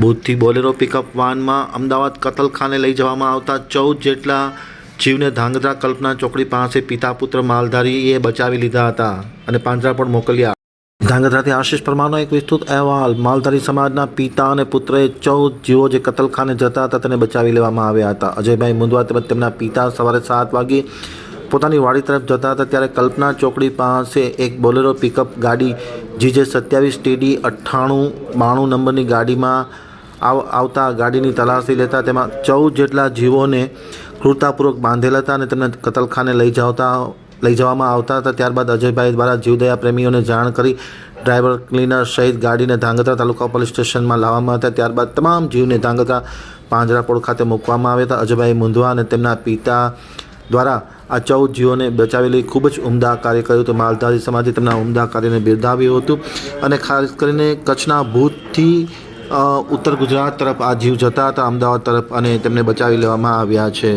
ભૂતથી Bolero pickup વાનમાં અમદાવાદ કતલખાને લઈ જવામાં આવતા ચૌદ જેટલા જીવને ધાંગધ્રા કલ્પના ચોકડી પાસે પિતા પુત્ર માલધારીએ બચાવી લીધા હતા અને પાંજરા પણ મોકલ્યા. ધાંગધ્રાથી આશીષ પરમારનો એક વિસ્તૃત અહેવાલ. માલધારી સમાજના પિતા અને પુત્રએ ચૌદ જીવો જે કતલખાને જતા હતા તેને બચાવી લેવામાં આવ્યા હતા. અજયભાઈ મુંદવા તેમજ તેમના પિતા સવારે સાત વાગે પોતાની વાડી તરફ જતા હતા ત્યારે કલ્પના ચોકડી પાસે એક બોલેરો પિકઅપ ગાડી જીજે સત્યાવીસ ટીડી અઠ્ઠાણું બાણું નંબરની ગાડીમાં આવતા ગાડીની તલાશી લેતા તેમાં ચૌદ જેટલા જીવોને ક્રૂરતાપૂર્વક બાંધેલ હતા અને તેમને કતલખાને લઈ જાવતા, લઈ જવામાં આવતા હતા. ત્યારબાદ અજયભાઈ દ્વારા જીવદયા પ્રેમીઓને જાણ કરી ડ્રાઈવર ક્લીનર સહિત ગાડીને ધાંગધ્રા તાલુકા પોલીસ સ્ટેશનમાં લાવવામાં હતા. ત્યારબાદ તમામ જીવને ધાંગધ્રા પાંજરાપોળ ખાતે મૂકવામાં આવ્યા હતા. અજયભાઈ મુંધવા અને તેમના પિતા દ્વારા આ ચૌદ જીવોને બચાવેલી ખૂબ જ ઉમદા કાર્ય કર્યું હતું. માલધારી સમાજે તેમના ઉમદા કાર્યને બિરદાવ્યું હતું અને ખાસ કરીને કચ્છના ભૂતથી ઉત્તર ગુજરાત તરફ આ જીવ જતા હતા, અમદાવાદ તરફ અને તેમને બચાવી લેવામાં આવ્યા છે.